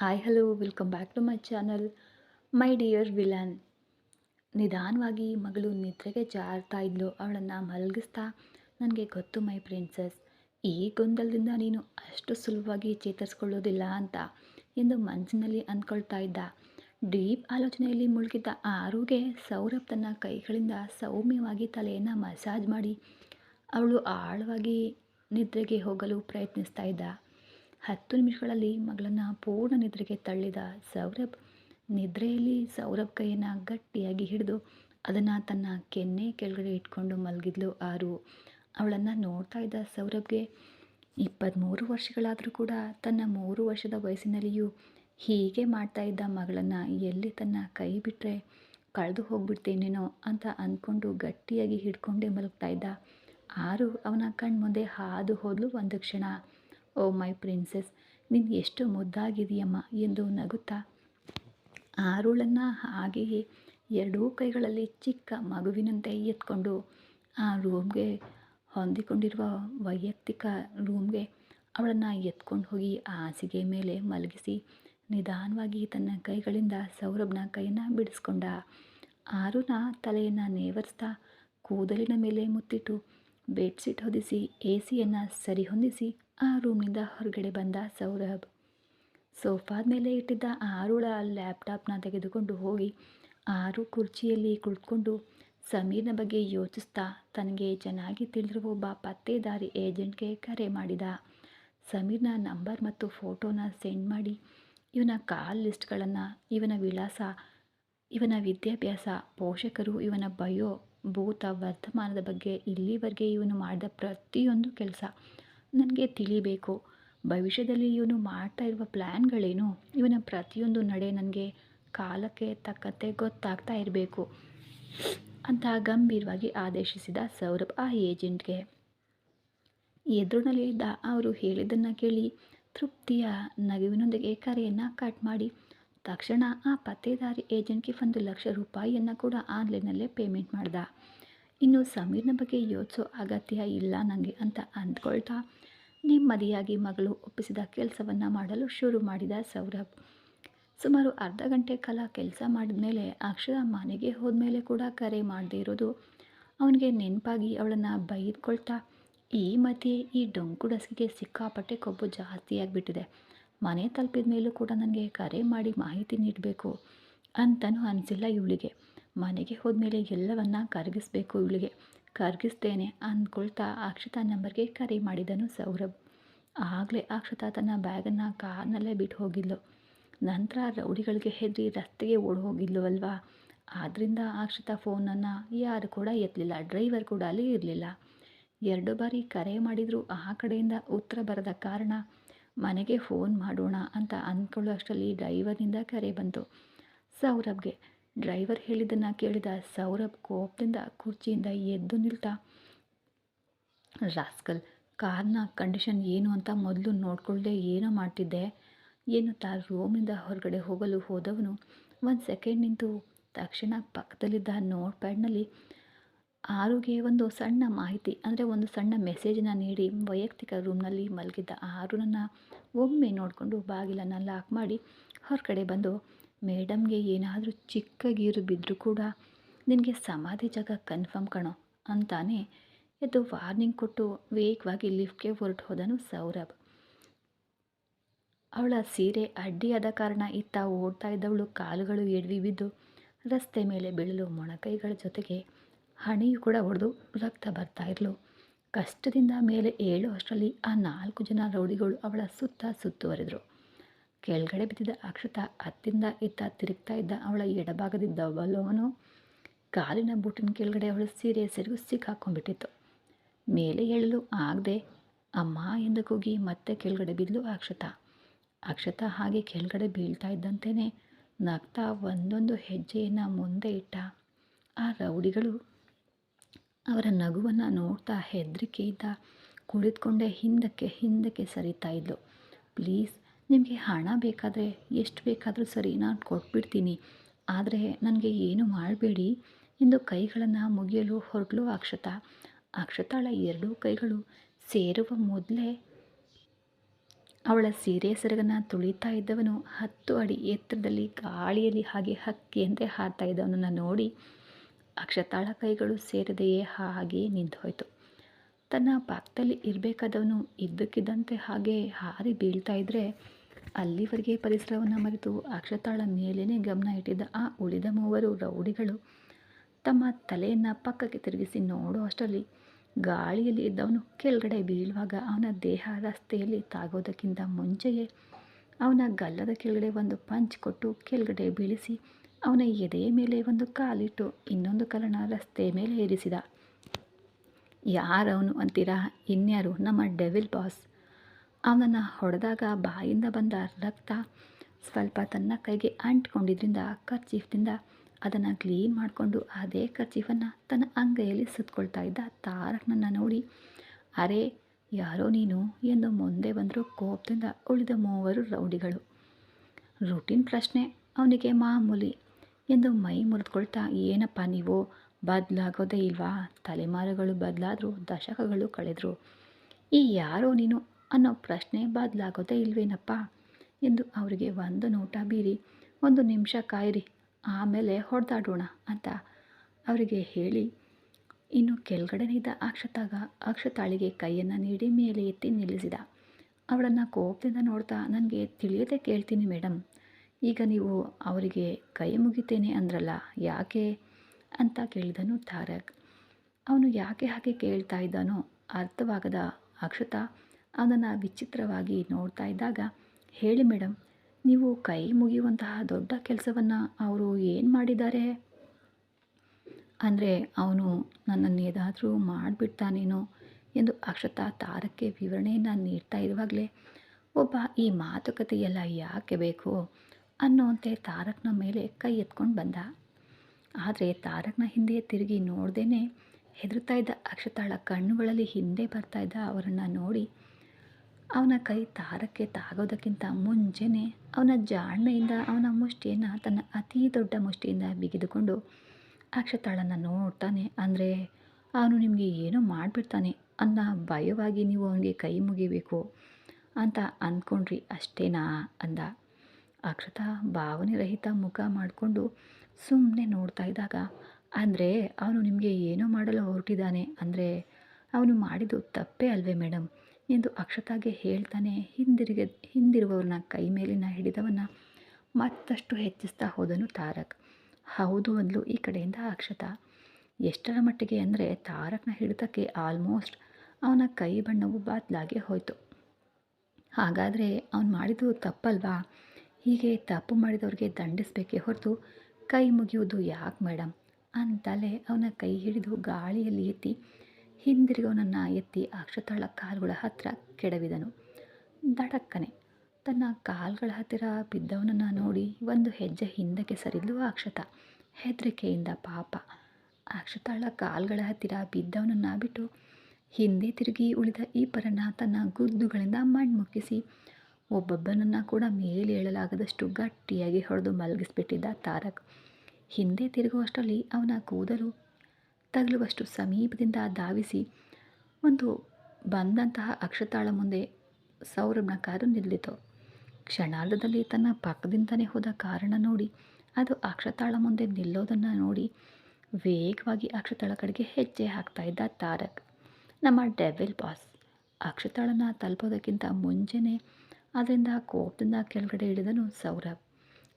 Hi hello welcome back to my channel my dear villain ನಿಧಾನವಾಗಿ ಮಗಳು ನಿದ್ರೆಗೆ ಜಾರ್ತಾ ಇದ್ಲು. ಅವಳನ್ನು ಮಲಗಿಸ್ತಾ, ನನಗೆ ಗೊತ್ತು ಮೈ ಪ್ರಿನ್ಸಸ್ ಈ ಗೊಂದಲದಿಂದ ನೀನು ಅಷ್ಟು ಸುಲಭವಾಗಿ ಚೇತರಿಸ್ಕೊಳ್ಳೋದಿಲ್ಲ ಅಂತ ಎಂದು ಮನಸ್ಸಿನಲ್ಲಿ ಅಂದ್ಕೊಳ್ತಾ ಇದ್ದ. ಡೀಪ್ ಆಲೋಚನೆಯಲ್ಲಿ ಮುಳುಗಿದ್ದ ಆರುಗೆ ಸೌರಭ್ ತನ್ನ ಕೈಗಳಿಂದ ಸೌಮ್ಯವಾಗಿ ತಲೆಯನ್ನು ಮಸಾಜ್ ಮಾಡಿ, ಅವಳು ಆಳವಾಗಿ ನಿದ್ರೆಗೆ ಹೋಗಲು ಪ್ರಯತ್ನಿಸ್ತಾ ಇದ್ದ. ಹತ್ತು ನಿಮಿಷಗಳಲ್ಲಿ ಮಗಳನ್ನು ಪೂರ್ಣ ನಿದ್ರೆಗೆ ತಳ್ಳಿದ ಸೌರಭ್, ನಿದ್ರೆಯಲ್ಲಿ ಸೌರಭ್ ಕೈಯನ್ನು ಗಟ್ಟಿಯಾಗಿ ಹಿಡಿದು ಅದನ್ನು ತನ್ನ ಕೆನ್ನೆ ಕೆಳಗಡೆ ಇಟ್ಕೊಂಡು ಮಲಗಿದ್ಲು ಆರು. ಅವಳನ್ನು ನೋಡ್ತಾ ಇದ್ದ ಸೌರಭ್ಗೆ ಇಪ್ಪತ್ತ್ಮೂರು ವರ್ಷಗಳಾದರೂ ಕೂಡ ತನ್ನ ಮೂರು ವರ್ಷದ ವಯಸ್ಸಿನಲ್ಲಿಯೂ ಹೀಗೆ ಮಾಡ್ತಾ ಇದ್ದ ಮಗಳನ್ನು ಎಲ್ಲಿ ತನ್ನ ಕೈ ಬಿಟ್ಟರೆ ಕಳೆದು ಹೋಗ್ಬಿಡ್ತೇನೇನೋ ಅಂತ ಅಂದ್ಕೊಂಡು ಗಟ್ಟಿಯಾಗಿ ಹಿಡ್ಕೊಂಡೇ ಮಲಗ್ತಾ ಇದ್ದ. ಆರು ಅವನ ಕಣ್ಮುಂದೆ ಹಾದು ಹೋದಲು ಒಂದು ಕ್ಷಣ. ಓ ಮೈ ಪ್ರಿನ್ಸೆಸ್, ನೀನು ಎಷ್ಟು ಮುದ್ದಾಗಿದೆಯಮ್ಮ ಎಂದು ನಗುತ್ತಾ. ಆರುಳನ್ನು ಹಾಗೆಯೇ ಎರಡೂ ಕೈಗಳಲ್ಲಿ ಚಿಕ್ಕ ಮಗುವಿನಂತೆ ಎತ್ಕೊಂಡು ಆ ರೂಮ್ಗೆ ಹೊಂದಿಕೊಂಡಿರುವ ವೈಯಕ್ತಿಕ ರೂಮ್ಗೆ ಅವಳನ್ನು ಎತ್ಕೊಂಡು ಹೋಗಿ ಹಾಸಿಗೆ ಮೇಲೆ ಮಲಗಿಸಿ ನಿಧಾನವಾಗಿ ತನ್ನ ಕೈಗಳಿಂದ ಸೌರಭ್ನ ಕೈಯನ್ನು ಬಿಡಿಸ್ಕೊಂಡ. ಆರುನ ತಲೆಯನ್ನು ನೇವರಿಸ್ತಾ ಕೂದಲಿನ ಮೇಲೆ ಮುತ್ತಿಟ್ಟು ಬೆಡ್ಶೀಟ್ ಹೊದಿಸಿ ಎ ಸಿಯನ್ನು ಸರಿ ಹೊಂದಿಸಿ ಆ ರೂಮ್ನಿಂದ ಹೊರಗಡೆ ಬಂದ ಸೌರಭ್. ಸೋಫಾದ ಮೇಲೆ ಇಟ್ಟಿದ್ದ ಆರುಳ ಲ್ಯಾಪ್ಟಾಪ್ನ ತೆಗೆದುಕೊಂಡು ಹೋಗಿ ಆರು ಕುರ್ಚಿಯಲ್ಲಿ ಕುಳಿತುಕೊಂಡು ಸಮೀರ್ನ ಬಗ್ಗೆ ಯೋಚಿಸ್ತಾ ತನಗೆ ಚೆನ್ನಾಗಿ ತಿಳಿದಿರುವ ಒಬ್ಬ ಪತ್ತೇದಾರಿ ಏಜೆಂಟ್ಗೆ ಕರೆ ಮಾಡಿದ. ಸಮೀರ್ನ ನಂಬರ್ ಮತ್ತು ಫೋಟೋನ ಸೆಂಡ್ ಮಾಡಿ ಇವನ ಕಾಲ್ ಲಿಸ್ಟ್ಗಳನ್ನು, ಇವನ ವಿಳಾಸ, ಇವನ ವಿದ್ಯಾಭ್ಯಾಸ, ಪೋಷಕರು, ಇವನ ಬಯೋ, ಭೂತ, ವರ್ತಮಾನದ ಬಗ್ಗೆ ಇಲ್ಲಿವರೆಗೆ ಇವನು ಮಾಡಿದ ಪ್ರತಿಯೊಂದು ಕೆಲಸ ನನಗೆ ತಿಳಿಬೇಕು. ಭವಿಷ್ಯದಲ್ಲಿ ಇವನು ಮಾಡ್ತಾ ಇರುವ ಪ್ಲ್ಯಾನ್ಗಳೇನು ಇವನ ಪ್ರತಿಯೊಂದು ನಡೆ ನನಗೆ ಕಾಲಕ್ಕೆ ತಕ್ಕಂತೆ ಗೊತ್ತಾಗ್ತಾ ಇರಬೇಕು ಅಂತ ಗಂಭೀರವಾಗಿ ಆದೇಶಿಸಿದ ಸೌರಭ್ ಆ ಏಜೆಂಟ್ಗೆ. ಎದುರಿನಲ್ಲಿ ಇದ್ದ ಅವರು ಹೇಳಿದ್ದನ್ನು ಕೇಳಿ ತೃಪ್ತಿಯ ನಗುವಿನೊಂದಿಗೆ ಕರೆಯನ್ನು ಕಟ್ ಮಾಡಿ. ತಕ್ಷಣ ಆ ಪತ್ತೇದಾರಿ ಏಜೆಂಟ್ಗೆ ಒಂದು ಲಕ್ಷ ರೂಪಾಯಿಯನ್ನು ಕೂಡ ಆನ್ಲೈನಲ್ಲೇ ಪೇಮೆಂಟ್ ಮಾಡ್ದ. ಇನ್ನು ಸಮೀರ್ನ ಬಗ್ಗೆ ಯೋಚಿಸೋ ಅಗತ್ಯ ಇಲ್ಲ ನನಗೆ ಅಂತ ಅಂದ್ಕೊಳ್ತಾ ನೆಮ್ಮದಿಯಾಗಿ ಮಗಳು ಒಪ್ಪಿಸಿದ ಕೆಲಸವನ್ನು ಮಾಡಲು ಶುರು ಮಾಡಿದ ಸೌರಭ್. ಸುಮಾರು ಅರ್ಧ ಗಂಟೆ ಕಾಲ ಕೆಲಸ ಮಾಡಿದ ಮೇಲೆ ಅಕ್ಷರ ಮನೆಗೆ ಹೋದ್ಮೇಲೆ ಕೂಡ ಕರೆ ಮಾಡದೇ ಇರೋದು. ಅವನಿಗೆ ನೆನಪಾಗಿ ಅವಳನ್ನು ಬೈದ್ಕೊಳ್ತಾ, ಈ ಮಧ್ಯೆ ಈ ಡೊಂಕುಡಸ್ಗೆ ಸಿಕ್ಕಾಪಟ್ಟೆ ಕೊಬ್ಬು ಜಾಸ್ತಿಯಾಗಿಬಿಟ್ಟಿದೆ ಮನೆ ತಲುಪಿದ ಮೇಲೂ ಕೂಡ ನನಗೆ ಕರೆ ಮಾಡಿ ಮಾಹಿತಿ ನೀಡಬೇಕು ಅಂತಲೂ ಅನಿಸಿಲ್ಲ ಇವಳಿಗೆ. ಮನೆಗೆ ಹೋದ್ಮೇಲೆ ಎಲ್ಲವನ್ನ ಕರಗಿಸ್ಬೇಕು ಇವಳಿಗೆ. ಕರಗಿಸ್ತೇನೆ ಅಂದ್ಕೊಳ್ತಾ ಅಕ್ಷತಾ ನಂಬರ್ಗೆ ಕರೆ ಮಾಡಿದನು ಸೌರಭ್. ಆಗಲೇ ಅಕ್ಷತಾ ತನ್ನ ಬ್ಯಾಗನ್ನು ಕಾರ್ನಲ್ಲೇ ಬಿಟ್ಟು ಹೋಗಿದ್ಲು. ನಂತರ ರೌಡಿಗಳಿಗೆ ಹೆದರಿ ರಸ್ತೆಗೆ ಓಡಿ ಹೋಗಿದ್ಲು ಅಲ್ವಾ? ಆದ್ದರಿಂದ ಅಕ್ಷತಾ ಫೋನನ್ನು ಯಾರು ಕೂಡ ಎತ್ತಲಿಲ್ಲ, ಡ್ರೈವರ್ ಕೂಡ ಅಲ್ಲಿ ಇರಲಿಲ್ಲ. ಎರಡು ಬಾರಿ ಕರೆ ಮಾಡಿದರೂ, ಆ ಕಡೆಯಿಂದ ಉತ್ತರ ಬರದ ಕಾರಣ ಮನೆಗೆ ಫೋನ್ ಮಾಡೋಣ ಅಂತ ಅಂದ್ಕೊಳ್ಳೋ ಅಷ್ಟರಲ್ಲಿ ಡ್ರೈವರ್ನಿಂದ ಕರೆ ಬಂತು ಸೌರಭ್ಗೆ. ಡ್ರೈವರ್ ಹೇಳಿದ್ದನ್ನು ಕೇಳಿದ ಸೌರಭ್ ಕೋಪದಿಂದ ಕುರ್ಚಿಯಿಂದ ಎದ್ದು ನಿಲ್ತಾ. ರಾಸ್ಕಲ್, ಕಾರ್ನ ಕಂಡೀಷನ್ ಏನು ಅಂತ ಮೊದಲು ನೋಡ್ಕೊಳ್ಳದೆ ಏನೋ ಮಾಡ್ತಿದ್ದೆ ಏನು ತಾ ರೂಮಿಂದ ಹೊರಗಡೆ ಹೋಗಲು ಹೋದವನು. ಒಂದು ಸೆಕೆಂಡ್ ನಿಂತು ತಕ್ಷಣ ಪಕ್ಕದಲ್ಲಿದ್ದ ನೋಟ್ ಪ್ಯಾಡ್ನಲ್ಲಿ ಆರುಗೆ ಒಂದು ಸಣ್ಣ ಮಾಹಿತಿ, ಅಂದರೆ ಒಂದು ಸಣ್ಣ ಮೆಸೇಜನ್ನು ನೀಡಿ ವೈಯಕ್ತಿಕ ರೂಮ್ನಲ್ಲಿ ಮಲಗಿದ್ದ ಆರುನನ್ನು ಒಮ್ಮೆ ನೋಡಿಕೊಂಡು ಬಾಗಿಲನ್ನು ಲಾಕ್ ಮಾಡಿ ಹೊರಗಡೆ ಬಂದು ಮೇಡಮ್ಗೆ ಏನಾದರೂ ಚಿಕ್ಕ ಗೀರು ಬಿದ್ದರೂ ಕೂಡ ನಿನಗೆ ಸಮಾಧಿ ಜಾಗ ಕನ್ಫರ್ಮ್ ಕಣೋ ಅಂತಾನೆ ಎದ್ದು ವಾರ್ನಿಂಗ್ ಕೊಟ್ಟು ವೇಗವಾಗಿ ಲಿಫ್ಟ್ಗೆ ಹೊರಟು ಹೋದನು ಸೌರಭ್. ಅವಳ ಸೀರೆ ಅಡ್ಡಿಯಾದ ಕಾರಣ ಇತ್ತ ಓಡ್ತಾ ಇದ್ದವಳು ಕಾಲುಗಳು ಎಡವಿ ಬಿದ್ದು ರಸ್ತೆ ಮೇಲೆ ಬೀಳಲು ಮೊಣಕೈಗಳ ಜೊತೆಗೆ ಹಣೆಯು ಕೂಡ ಹೊಡೆದು ರಕ್ತ ಬರ್ತಾ ಇರಲು ಕಷ್ಟದಿಂದ ಮೇಲೆ ಏಳು ಅಷ್ಟರಲ್ಲಿ ಆ ನಾಲ್ಕು ಜನ ರೌಡಿಗಳು ಅವಳ ಸುತ್ತ ಸುತ್ತುವರೆದರು. ಕೆಳಗಡೆ ಬಿದ್ದಿದ್ದ ಅಕ್ಷತ ಹತ್ತಿಂದ ಇತ್ತ ತಿರುಗ್ತಾ ಇದ್ದ ಅವಳ ಎಡಭಾಗದಿದ್ದ ಬಲವನು ಕಾಲಿನ ಬೂಟಿನ ಕೆಳಗಡೆ ಅವಳ ಸೀರೆ ಸೆರಗು ಸಿಕ್ಕಾಕೊಂಡ್ಬಿಟ್ಟಿತ್ತು. ಮೇಲೆ ಹೇಳಲು ಆಗದೆ, ಅಮ್ಮ ಎಂದು ಕೂಗಿ ಮತ್ತೆ ಕೆಳಗಡೆ ಬಿದ್ದಲು ಅಕ್ಷತ. ಅಕ್ಷತ ಹಾಗೆ ಕೆಳಗಡೆ ಬೀಳ್ತಾ ಇದ್ದಂತೆಯೇ ನಗ್ತಾ ಒಂದೊಂದು ಹೆಜ್ಜೆಯನ್ನು ಮುಂದೆ ಇಟ್ಟ. ಆ ರೌಡಿಗಳು ಅವರ ನಗುವನ್ನು ನೋಡ್ತಾ ಹೆದರಿಕೆಯಿಂದ ಕುಳಿತುಕೊಂಡೇ ಹಿಂದಕ್ಕೆ ಹಿಂದಕ್ಕೆ ಸರಿತಾ ಇದ್ಲು. ಪ್ಲೀಸ್ ನಿಮಗೆ ಹಣ ಬೇಕಾದರೆ, ಎಷ್ಟು ಬೇಕಾದರೂ ಸರಿ ನಾನು ಕೊಟ್ಬಿಡ್ತೀನಿ. ಆದರೆ ನನಗೆ ಏನು ಮಾಡಬೇಡಿ? ಎಂದು ಕೈಗಳನ್ನು ಮುಗಿಯಲು ಹೊರಟಲು ಅಕ್ಷತಾ. ಅಕ್ಷತಾಳ ಎರಡೂ ಕೈಗಳು ಸೇರುವ ಮೊದಲೇ ಅವಳ ಸೀರೆ ಸೆರಗನ್ನು ತುಳಿತಾ ಇದ್ದವನು ಹತ್ತು ಅಡಿ ಎತ್ತರದಲ್ಲಿ ಗಾಳಿಯಲ್ಲಿ ಹಾಗೆ ಹಕ್ಕಿಯಂತೆ ಹಾರ್ತಾ ಇದ್ದವನನ್ನು ನೋಡಿ ಅಕ್ಷತಾಳ ಕೈಗಳು ಸೇರದೆಯೇ ಹಾಗೆ ನಿಂತು ಹೋಯಿತು ತನ್ನ ಪಕ್ಕದಲ್ಲಿ ಇರಬೇಕಾದವನು ಇದ್ದಕ್ಕಿದ್ದಂತೆ ಹಾಗೆ ಹಾರಿ ಬೀಳ್ತಾ ಇದ್ದರೆ ಅಲ್ಲಿವರೆಗೆ ಪರಿಸರವನ್ನು ಮರೆತು ಅಕ್ಷತಾಳ ಮೇಲೇ ಗಮನ ಇಟ್ಟಿದ್ದ ಆ ಉಳಿದ ಮೂವರು ರೌಡಿಗಳು ತಮ್ಮ ತಲೆಯನ್ನು ಪಕ್ಕಕ್ಕೆ ತಿರುಗಿಸಿ ನೋಡೋ ಅಷ್ಟರಲ್ಲಿ ಗಾಳಿಯಲ್ಲಿ ಇದ್ದವನು ಕೆಳಗಡೆ ಬೀಳುವಾಗ ಅವನ ದೇಹ ರಸ್ತೆಯಲ್ಲಿ ತಾಗೋದಕ್ಕಿಂತ ಮುಂಚೆಯೇ ಅವನ ಗಲ್ಲದ ಕೆಳಗಡೆ ಒಂದು ಪಂಚ್ ಕೊಟ್ಟು ಕೆಳಗಡೆ ಬೀಳಿಸಿ ಅವನ ಎದೆಯ ಮೇಲೆ ಒಂದು ಕಾಲಿಟ್ಟು ಇನ್ನೊಂದು ಕಾಲನ ರಸ್ತೆ ಮೇಲೆ ಏರಿಸಿದ. ಯಾರವನು ಅಂತೀರಾ? ಇನ್ಯಾರು? ನಮ್ಮ ಡೆವಿಲ್ ಬಾಸ್. ಅವನನ್ನು ಹೊಡೆದಾಗ ಬಾಯಿಂದ ಬಂದ ರಕ್ತ ಸ್ವಲ್ಪ ತನ್ನ ಕೈಗೆ ಅಂಟ್ಕೊಂಡಿದ್ರಿಂದ ಕರ್ಚೀಫ್ದಿಂದ ಅದನ್ನು ಕ್ಲೀನ್ ಮಾಡಿಕೊಂಡು ಅದೇ ಕರ್ಚೀಫನ್ನು ತನ್ನ ಅಂಗೈಯಲ್ಲಿ ಸುತ್ತಕೊಳ್ತಾ ಇದ್ದ ತಾರಕ್ನನ್ನು ನೋಡಿ, ಅರೆ, ಯಾರೋ ನೀನು? ಎಂದು ಮುಂದೆ ಬಂದರು ಕೋಪದಿಂದ ಉಳಿದ ಮೂವರು ರೌಡಿಗಳು. ರೂಟೀನ್ ಪ್ರಶ್ನೆ, ಅವನಿಗೆ ಮಾಮೂಲಿ ಎಂದು ಮೈ ಮುರಿದುಕೊಳ್ತಾ, ಏನಪ್ಪ ನೀವು? ಬದಲಾಗೋದೇ ಇಲ್ವಾ? ತಲೆಮಾರುಗಳು ಬದಲಾದರೂ ದಶಕಗಳು ಕಳೆದರು. ಈ ಯಾರೋ ನೀನು? ಅನ್ನೋ ಪ್ರಶ್ನೆ ಬದಲಾಗೋದೇ ಇಲ್ವೇನಪ್ಪ? ಎಂದು ಅವರಿಗೆ ಒಂದು ನೋಟ ಬೀರಿ, ಒಂದು ನಿಮಿಷ ಕಾಯಿರಿ, ಆಮೇಲೆ ಹೊಡೆದಾಡೋಣ ಅಂತ ಅವರಿಗೆ ಹೇಳಿ, ಇನ್ನು ಕೆಳಗಡೆನಿದ್ದ ಅಕ್ಷತಾಗ ಅಕ್ಷತಾಳಿಗೆ ಕೈಯನ್ನು ನೀಡಿ ಮೇಲೆ ಎತ್ತಿ ನಿಲ್ಲಿಸಿದ. ಅವಳನ್ನು ಕೋಪದಿಂದ ನೋಡ್ತಾ, ನನಗೆ ತಿಳಿಯದೆ ಕೇಳ್ತೀನಿ ಮೇಡಮ್ ಈಗ ನೀವು ಅವರಿಗೆ ಕೈ ಮುಗಿತೇನೆ ಅಂದ್ರಲ್ಲ, ಯಾಕೆ? ಅಂತ ಕೇಳಿದನು ತಾರಕ್. ಅವನು ಯಾಕೆ ಹಾಗೆ ಕೇಳ್ತಾ ಇದ್ದಾನೋ ಅರ್ಥವಾಗದ ಅಕ್ಷತಾ ಅವನನ್ನು ವಿಚಿತ್ರವಾಗಿ ನೋಡ್ತಾ ಇದ್ದಾಗ, ಹೇಳಿ ಮೇಡಮ್ ನೀವು ಕೈ ಮುಗಿಯುವಂತಹ ದೊಡ್ಡ ಕೆಲಸವನ್ನು ಅವರು ಏನು ಮಾಡಿದ್ದಾರೆ? ಅಂದರೆ ಅವನು ನನ್ನನ್ನು ಏನಾದರೂ ಮಾಡಿಬಿಡ್ತಾನೇನೋ ಎಂದು ಅಕ್ಷತಾ ತಾರಕ್ಕೆ ವಿವರಣೆಯನ್ನು ನೀಡ್ತಾ ಇರುವಾಗಲೇ, ಒಬ್ಬ ಈ ಮಾತುಕತೆಯೆಲ್ಲ ಯಾಕೆ ಬೇಕು? ಅನ್ನೋಂತೆ ತಾರಕ್ನ ಮೇಲೆ ಕೈ ಎತ್ಕೊಂಡು ಬಂದ. ಆದರೆ ತಾರಕ್ನ ಹಿಂದೆ ತಿರುಗಿ ನೋಡ್ದೇ ಹೆದರ್ತಾ ಇದ್ದ ಅಕ್ಷತಾಳ ಕಣ್ಣುಗಳಲ್ಲಿ ಹಿಂದೆ ಬರ್ತಾ ಇದ್ದ ಅವರನ್ನು ನೋಡಿ ಅವನ ಕೈ ತಾರಕ್ಕೆ ತಾಗೋದಕ್ಕಿಂತ ಮುಂಚೆನೇ ಅವನ ಜಾಣ್ಮೆಯಿಂದ ಅವನ ಮುಷ್ಟಿಯನ್ನು ತನ್ನ ಅತೀ ದೊಡ್ಡ ಮುಷ್ಟಿಯಿಂದ ಬಿಗಿದುಕೊಂಡು ಅಕ್ಷತಾಳನ್ನು ನೋಡ್ತಾನೆ. ಅಂದರೆ ಅವನು ನಿಮಗೆ ಏನೋ ಮಾಡಿಬಿಡ್ತಾನೆ ಅನ್ನ ಭಯವಾಗಿ ನೀವು ಅವನಿಗೆ ಕೈ ಮುಗಿಬೇಕು ಅಂತ ಅಂದ್ಕೊಂಡ್ರಿ ಅಷ್ಟೇನಾ ಅಂದ. ಅಕ್ಷತಾ ಭಾವನೆ ರಹಿತ ಮುಖ ಮಾಡಿಕೊಂಡು ಸುಮ್ಮನೆ ನೋಡ್ತಾ ಇದ್ದಾಗ, ಅಂದರೆ ಅವನು ನಿಮಗೆ ಏನೋ ಮಾಡಲು ಹೊರಟಿದ್ದಾನೆ. ಅಂದರೆ ಅವನು ಮಾಡಿದ್ದು ತಪ್ಪೇ ಅಲ್ವೇ ಮೇಡಮ್ ಎಂದು ಅಕ್ಷತಾಗೆ ಹೇಳ್ತಾನೆ, ಹಿಂದಿರುಗ, ಹಿಂದಿರುವವನ ಕೈ ಮೇಲಿನ ಹಿಡಿದವನ್ನ ಮತ್ತಷ್ಟು ಹೆಚ್ಚಿಸ್ತಾ ಹೋದನು ತಾರಕ್. ಹೌದು ಅಂದ್ಲು ಈ ಕಡೆಯಿಂದ ಅಕ್ಷತ. ಎಷ್ಟರ ಮಟ್ಟಿಗೆ ಅಂದರೆ ತಾರಕ್ನ ಹಿಡಿತಕ್ಕೆ ಆಲ್ಮೋಸ್ಟ್ ಅವನ ಕೈ ಬಣ್ಣವು ಬಾದ್ಲಾಗೆ ಹೋಯಿತು. ಹಾಗಾದರೆ ಅವನು ಮಾಡಿದ್ದು ತಪ್ಪಲ್ವಾ? ಹೀಗೆ ತಪ್ಪು ಮಾಡಿದವ್ರಿಗೆ ದಂಡಿಸಬೇಕೇ ಹೊರತು ಕೈ ಮುಗಿಯುವುದು ಯಾಕೆ ಮೇಡಮ್ ಅಂತಲೇ ಅವನ ಕೈ ಹಿಡಿದು ಗಾಳಿಯಲ್ಲಿ ಎತ್ತಿ ಹಿಂದಿರುಗೋನನ್ನು ಎತ್ತಿ ಅಕ್ಷತಾಳ ಕಾಲುಗಳ ಹತ್ತಿರ ಕೆಡವಿದನು. ದಡಕ್ಕನೆ ತನ್ನ ಕಾಲುಗಳ ಹತ್ತಿರ ಬಿದ್ದವನನ್ನು ನೋಡಿ ಒಂದು ಹೆಜ್ಜೆ ಹಿಂದಕ್ಕೆ ಸರಿದ್ಲು ಅಕ್ಷತ ಹೆದರಿಕೆಯಿಂದ ಪಾಪ. ಅಕ್ಷತಾಳ ಕಾಲುಗಳ ಹತ್ತಿರ ಬಿದ್ದವನನ್ನು ಬಿಟ್ಟು ಹಿಂದೆ ತಿರುಗಿ ಉಳಿದ ಈ ಪರನ್ನ ತನ್ನ ಗುದ್ದುಗಳಿಂದ ಮಣ್ಣು ಮುಕ್ಕಿಸಿ ಒಬ್ಬೊಬ್ಬನನ್ನು ಕೂಡ ಮೇಲೆ ಏಳಲಾಗದಷ್ಟು ಗಟ್ಟಿಯಾಗಿ ಹೊಡೆದು ಮಲಗಿಸ್ಬಿಟ್ಟಿದ್ದ ತಾರಕ್. ಹಿಂದೆ ತಿರುಗುವಷ್ಟರಲ್ಲಿ ಅವನ ಕೂದಲು ತಗಲುವಷ್ಟು ಸಮೀಪದಿಂದ ಧಾವಿಸಿ ಒಂದು ಬಂದಂತಹ ಅಕ್ಷತಾಳ ಮುಂದೆ ಸೌರಭ್ನ ಕಾರು ನಿಲ್ಲಿತು. ಕ್ಷಣಾರ್ಧದಲ್ಲಿ ತನ್ನ ಪಕ್ಕದಿಂದನೇ ಹೋದ ಕಾರಣ ನೋಡಿ, ಅದು ಅಕ್ಷತಾಳ ಮುಂದೆ ನಿಲ್ಲೋದನ್ನು ನೋಡಿ ವೇಗವಾಗಿ ಅಕ್ಷತಾಳ ಕಡೆಗೆ ಹೆಜ್ಜೆ ಹಾಕ್ತಾ ಇದ್ದ ತಾರಕ್. ನಮ್ಮ ಡೆವಿಲ್ ಬಾಸ್ ಅಕ್ಷತಾಳನ ತಲುಪೋದಕ್ಕಿಂತ ಮುಂಚೆನೇ ಅದರಿಂದ ಕೋಪದಿಂದ ಕೆಳಗಡೆ ಇಳಿದನು ಸೌರಭ್.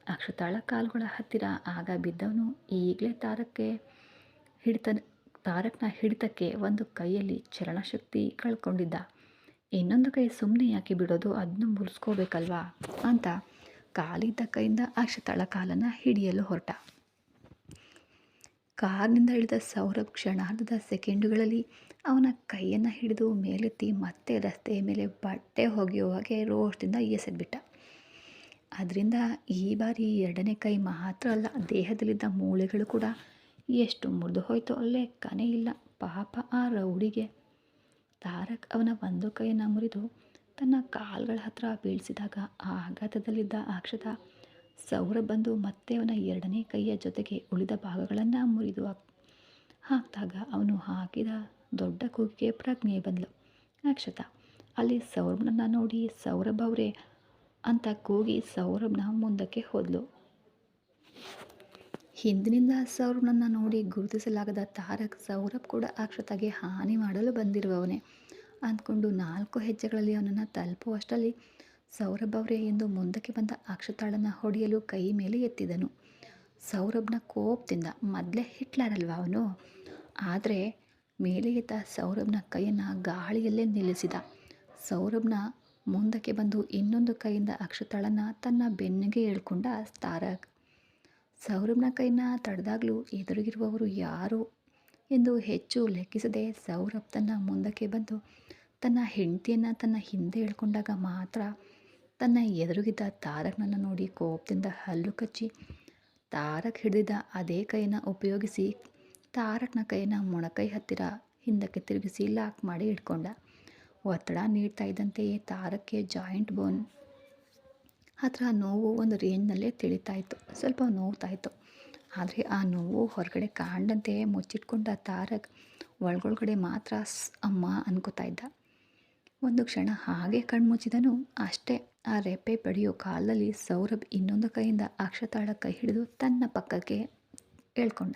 ಅಕ್ಷತಾಳ ಕಾಲುಗಳ ಹತ್ತಿರ ಆಗ ಬಿದ್ದವನು ಈಗಲೇ ತಾರಕ್ಕೆ ಹಿಡಿತ ತಾರಕ್ನ ಹಿಡಿತಕ್ಕೆ ಒಂದು ಕೈಯಲ್ಲಿ ಚಲನಶಕ್ತಿ ಕಳ್ಕೊಂಡಿದ್ದ. ಇನ್ನೊಂದು ಕೈ ಸುಮ್ಮನೆ ಯಾಕೆ ಬಿಡೋದು ಅದನ್ನು ಮುರಿಸ್ಕೋಬೇಕಲ್ವಾ? ಅಂತ ಕಾಲಿದ್ದ ಕೈಯಿಂದ ಅಕ್ಷತಳ ಕಾಲನ್ನು ಹಿಡಿಯಲು ಹೊರಟ. ಕಾರ್ನಿಂದ ಇಳಿದ ಸೌರಭ್ ಕ್ಷಣಾರ್ಧದ ಸೆಕೆಂಡುಗಳಲ್ಲಿ ಅವನ ಕೈಯನ್ನು ಹಿಡಿದು ಮೇಲೆತ್ತಿ ಮತ್ತೆ ರಸ್ತೆಯ ಮೇಲೆ ಬಟ್ಟೆ ಹೋಗಿಯುವ ಹಾಗೆ ರೋಷದಿಂದ ಎಸೆದ್ಬಿಟ್ಟ. ಅದರಿಂದ ಈ ಬಾರಿ ಎರಡನೇ ಕೈ ಮಾತ್ರ ಅಲ್ಲ, ದೇಹದಲ್ಲಿದ್ದ ಮೂಳೆಗಳು ಕೂಡ ಎಷ್ಟು ಮುರಿದು ಹೋಯ್ತೋ ಲೆಕ್ಕನೇ ಇಲ್ಲ. ಪಾಪ ಆ ರೌಡಿಗೆ. ತಾರಕ್ ಅವನ ಒಂದು ಕೈಯನ್ನು ಮುರಿದು ತನ್ನ ಕಾಲ್ಗಳ ಹತ್ರ ಬೀಳಿಸಿದಾಗ ಆ ಆಘಾತದಲ್ಲಿದ್ದ ಅಕ್ಷತ ಸೌರ ಬಂದು ಮತ್ತೆ ಅವನ ಎರಡನೇ ಕೈಯ ಜೊತೆಗೆ ಉಳಿದ ಭಾಗಗಳನ್ನು ಮುರಿದು ಹಾಕಿದಾಗ ಅವನು ಹಾಕಿದ ದೊಡ್ಡ ಕೂಗಿಗೆ ಪ್ರಜ್ಞೆ ಬಂದಳು ಅಕ್ಷತ, ಅಲ್ಲಿ ಸೌರಭನನ್ನು ನೋಡಿ ಸೌರಭ್ ಅಂತ ಕೂಗಿ ಸೌರಭ್ನ ಮುಂದಕ್ಕೆ ಹೋದ್ಲು. ಹಿಂದಿನಿಂದ ಸೌರಭ್ನನ್ನು ನೋಡಿ ಗುರುತಿಸಲಾಗದ ತಾರಕ್ ಸೌರಭ್ ಕೂಡ ಅಕ್ಷತಾಗೆ ಹಾನಿ ಮಾಡಲು ಬಂದಿರುವವನೇ. ಅಂದ್ಕೊಂಡು ನಾಲ್ಕು ಹೆಜ್ಜೆಗಳಲ್ಲಿ ಅವನನ್ನು ತಲುಪುವಷ್ಟರಲ್ಲಿ ಸೌರಭ್ ಅವರೇ ಎಂದು ಮುಂದಕ್ಕೆ ಬಂದ ಅಕ್ಷತಾಳನ್ನು ಹೊಡೆಯಲು ಕೈ ಮೇಲೆ ಎತ್ತಿದನು. ಸೌರಭ್ನ ಕೋಪದಿಂದ ಮೊದಲೇ ಹಿಟ್ಲರ್ ಅಲ್ವಾ ಅವನು? ಆದರೆ ಮೇಲೆ ಎತ್ತ ಸೌರಭ್ನ ಕೈಯನ್ನು ಗಾಳಿಯಲ್ಲೇ ನಿಲ್ಲಿಸಿದ. ಸೌರಭ್ನ ಮುಂದಕ್ಕೆ ಬಂದು ಇನ್ನೊಂದು ಕೈಯಿಂದ ಅಕ್ಷತಾಳನ್ನು ತನ್ನ ಬೆನ್ನಿಗೆ ಎಳ್ಕೊಂಡ ತಾರಕ್ ಸೌರಭ್ನ ಕೈನ ತಡೆದಾಗಲೂ ಎದುರಿಗಿರುವವರು ಯಾರು ಎಂದು ಹೆಚ್ಚು ಲೆಕ್ಕಿಸದೆ ಸೌರಭ್ ತನ್ನ ಮುಂದಕ್ಕೆ ಬಂದು ತನ್ನ ಹೆಂಡತಿಯನ್ನು ತನ್ನ ಹಿಂದೆ ಎಳ್ಕೊಂಡಾಗ ಮಾತ್ರ ತನ್ನ ಎದುರುಗಿದ್ದ ತಾರಕ್ನನ್ನು ನೋಡಿ ಕೋಪದಿಂದ ಹಲ್ಲು ಕಚ್ಚಿ ತಾರಕ್ ಹಿಡಿದಿದ್ದ ಅದೇ ಕೈಯನ್ನು ಉಪಯೋಗಿಸಿ ತಾರಕ್ನ ಕೈಯನ್ನು ಮೊಣಕೈ ಹತ್ತಿರ ಹಿಂದಕ್ಕೆ ತಿರುಗಿಸಿ ಲಾಕ್ ಮಾಡಿ ಇಟ್ಕೊಂಡ. ಒತ್ತಡ ನೀಡ್ತಾ ಇದ್ದಂತೆಯೇ ತಾರಕ್ಕೆ ಜಾಯಿಂಟ್ ಬೋನ್ ಹತ್ರ ನೋವು ಒಂದು ರೇಂಜ್ನಲ್ಲೇ ತಿಳಿತಾ ಇತ್ತು. ಸ್ವಲ್ಪ ನೋವ್ತಾಯಿತ್ತು ಆದರೆ ಆ ನೋವು ಹೊರಗಡೆ ಕಾಂಡಂತೆ ಮುಚ್ಚಿಟ್ಕೊಂಡ ತಾರಕ್ ಒಳಗೊಳಗಡೆ ಮಾತ್ರ ಅಮ್ಮ ಅನ್ಕೋತಾ ಇದ್ದ. ಒಂದು ಕ್ಷಣ ಹಾಗೆ ಕಣ್ಮುಚ್ಚಿದನು ಅಷ್ಟೇ ಆ ರೆಪ್ಪೆ ಪಡೆಯೋ ಕಾಲದಲ್ಲಿ ಸೌರಭ್ ಇನ್ನೊಂದು ಕೈಯಿಂದ ಅಕ್ಷತಾಳ ಕೈ ಹಿಡಿದು ತನ್ನ ಪಕ್ಕಕ್ಕೆ ಹೇಳ್ಕೊಂಡ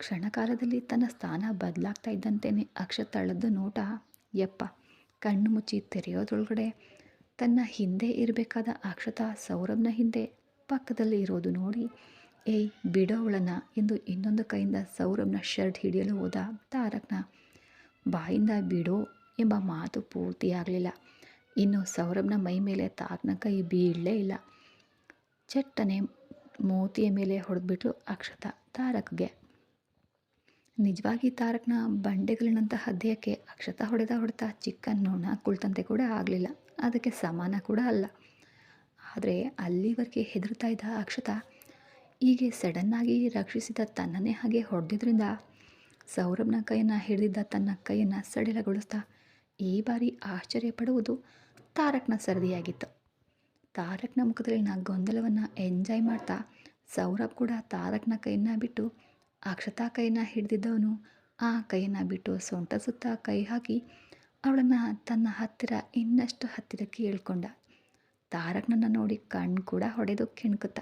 ಕ್ಷಣಕಾಲದಲ್ಲಿ ತನ್ನ ಸ್ಥಾನ ಬದಲಾಗ್ತಾ ಇದ್ದಂತೆಯೇ ಅಕ್ಷತಾಳದ ನೋಟ, ಯಪ್ಪ, ಕಣ್ಣು ಮುಚ್ಚಿ ತೆರೆಯೋದ್ರೊಳಗಡೆ ತನ್ನ ಹಿಂದೆ ಇರಬೇಕಾದ ಅಕ್ಷತಾ ಸೌರಭ್ನ ಹಿಂದೆ ಪಕ್ಕದಲ್ಲಿ ಇರೋದು ನೋಡಿ, ಏಯ್ ಬಿಡೋವಳನ ಎಂದು ಇನ್ನೊಂದು ಕೈಯಿಂದ ಸೌರಭ್ನ ಶರ್ಟ್ ಹಿಡಿಯಲು ಹೋದ ತಾರಕ್ನ. ಬಾಯಿಂದ ಬಿಡೋ ಎಂಬ ಮಾತು ಪೂರ್ತಿಯಾಗಲಿಲ್ಲ ಇನ್ನು ಸೌರಭ್ನ ಮೈ ಮೇಲೆ ತಾರಕ್ನ ಕೈ ಬೀಳಲೇ ಇಲ್ಲ. ಚಟ್ಟನೆ ಮೋತಿಯ ಮೇಲೆ ಹೊಡೆದ್ಬಿಟ್ಲು ಅಕ್ಷತ ತಾರಕ್ಗೆ. ನಿಜವಾಗಿ ತಾರಕ್ನ ಬಂಡೆಗಳಿನಂತಹ ದೇಹಕ್ಕೆ ಅಕ್ಷತ ಹೊಡೆದ ಹೊಡೆತ ಚಿಕ್ಕ ನೋಣ ಕುಳಿತಂತೆ ಕೂಡ ಆಗಲಿಲ್ಲ. ಅದಕ್ಕೆ ಸಮಾನ ಕೂಡ ಅಲ್ಲ. ಆದರೆ ಅಲ್ಲಿವರೆಗೆ ಹೆದರ್ತಾ ಇದ್ದ ಅಕ್ಷತಾ ಹೀಗೆ ಸಡನ್ನಾಗಿ ರಕ್ಷಿಸಿದ ತನ್ನನ್ನೇ ಹಾಗೆ ಹೊಡೆದಿದ್ದರಿಂದ ಸೌರಭ್ನ ಕೈಯನ್ನು ಹಿಡಿದಿದ್ದ ತನ್ನ ಕೈಯನ್ನು ಸಡಿಲಗೊಳಿಸ್ತಾ ಈ ಬಾರಿ ಆಶ್ಚರ್ಯ ಪಡುವುದು ತಾರಕ್ನ ಸರದಿಯಾಗಿತ್ತು. ತಾರಕ್ನ ಮುಖದಲ್ಲಿನ ಗೊಂದಲವನ್ನು ಎಂಜಾಯ್ ಮಾಡ್ತಾ ಸೌರಭ್ ಕೂಡ ತಾರಕ್ನ ಕೈಯನ್ನು ಬಿಟ್ಟು ಅಕ್ಷತಾ ಕೈಯನ್ನು ಹಿಡಿದಿದ್ದವನು ಆ ಕೈಯನ್ನು ಬಿಟ್ಟು ಸೊಂಟ ಸುತ್ತ ಕೈ ಹಾಕಿ ಅವಳನ್ನು ತನ್ನ ಹತ್ತಿರ ಇನ್ನಷ್ಟು ಹತ್ತಿರಕ್ಕೆ ಹೇಳ್ಕೊಂಡ ತಾರಕ್ನನ್ನು ನೋಡಿ ಕಣ್ಣು ಕೂಡ ಹೊಡೆದು ಕೆಣ್ಕುತ್ತ.